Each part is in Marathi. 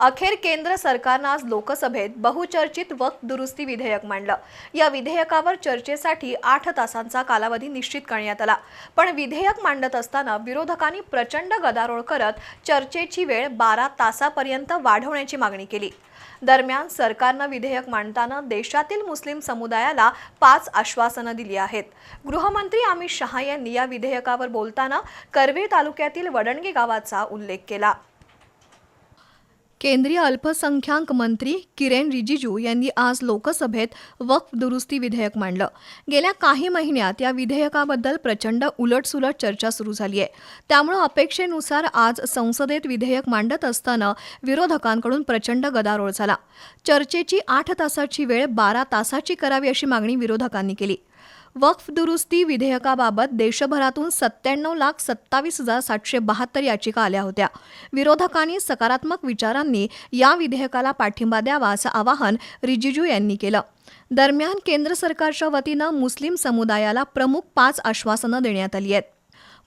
अखेर केंद्र सरकारनं आज लोकसभेत बहुचर्चित वक्त दुरुस्ती विधेयक मांडलं. या विधेयकावर चर्चेसाठी आठ तासांचा कालावधी निश्चित करण्यात आला. पण विधेयक मांडत असताना विरोधकांनी प्रचंड गदारोळ करत चर्चेची वेळ बारा तासापर्यंत वाढवण्याची मागणी केली. दरम्यान सरकारनं विधेयक मांडताना देशातील मुस्लिम समुदायाला पाच आश्वासनं दिली आहेत. गृहमंत्री अमित शहा यांनी या विधेयकावर बोलताना करवीर तालुक्यातील वडणगे गावाचा उल्लेख केला. केंद्रीय अल्पसंख्याक मंत्री किरेन रिजिजू यांनी आज लोकसभेत वक्फ दुरुस्ती विधेयक मांडलं. गेल्या काही महिन्यात या विधेयकाबद्दल प्रचंड उलटसुलट चर्चा सुरू झाली आहे. त्यामुळं अपेक्षेनुसार आज संसदेत विधेयक मांडत असताना विरोधकांकडून प्रचंड गदारोळ झाला. चर्चेची आठ तासाची वेळ बारा तासाची करावी अशी मागणी विरोधकांनी केली. वक्फ दुरुस्ती विधेयकाबाबत देशभरातून सत्त्याण्णव लाख सत्तावीस हजार सातशे बहात्तर याचिका आल्या होत्या. विरोधकांनी सकारात्मक विचारांनी या विधेयकाला पाठिंबा द्यावा असं आवाहन रिजिजू यांनी केलं. दरम्यान केंद्र सरकारच्या वतीनं मुस्लिम समुदायाला प्रमुख पाच आश्वासनं देण्यात आली आहेत.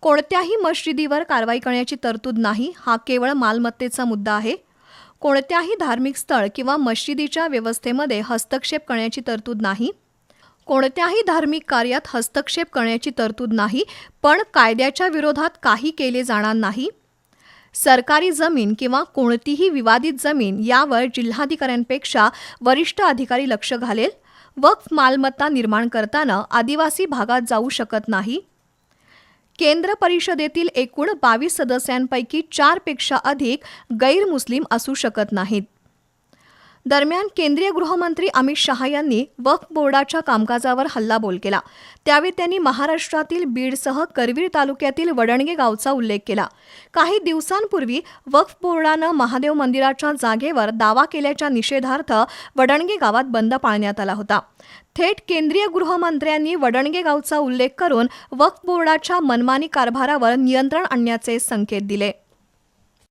कोणत्याही मशिदीवर कारवाई करण्याची तरतूद नाही हा केवळ मालमत्तेचा मुद्दा आहे. कोणत्याही धार्मिक स्थळ किंवा मशिदीच्या व्यवस्थेमध्ये हस्तक्षेप करण्याची तरतूद नाही कोणत्याही धार्मिक कार्यात हस्तक्षेप करण्याची तरतूद नाही पण कायद्याच्या विरोधात काही केले जाणार नाही. सरकारी जमीन किंवा कोणतीही विवादित जमीन यावर जिल्हाधिकाऱ्यांपेक्षा वरिष्ठ अधिकारी लक्ष घालेल. वक्फ मालमत्ता निर्माण करताना आदिवासी भागात जाऊ शकत नाही. केंद्र परिषदेतील एकूण बावीस सदस्यांपैकी चारपेक्षा अधिक गैरमुस्लिम असू शकत नाहीत. दरम्यान केंद्रीय गृहमंत्री अमित शहा यांनी वक्फ बोर्डाच्या कामकाजावर हल्लाबोल केला. त्यावेळी त्यांनी महाराष्ट्रातील बीडसह करवीर तालुक्यातील वडणगे गावचा उल्लेख केला. काही दिवसांपूर्वी वक्फ बोर्डानं महादेव मंदिराच्या जागेवर दावा केल्याच्या निषेधार्थ वडणगे गावात बंद पाळण्यात आला होता. थेट केंद्रीय गृहमंत्र्यांनी वडणगे गावचा उल्लेख करून वक्फ बोर्डाच्या मनमानी कारभारावर नियंत्रण आणण्याचे संकेत दिले.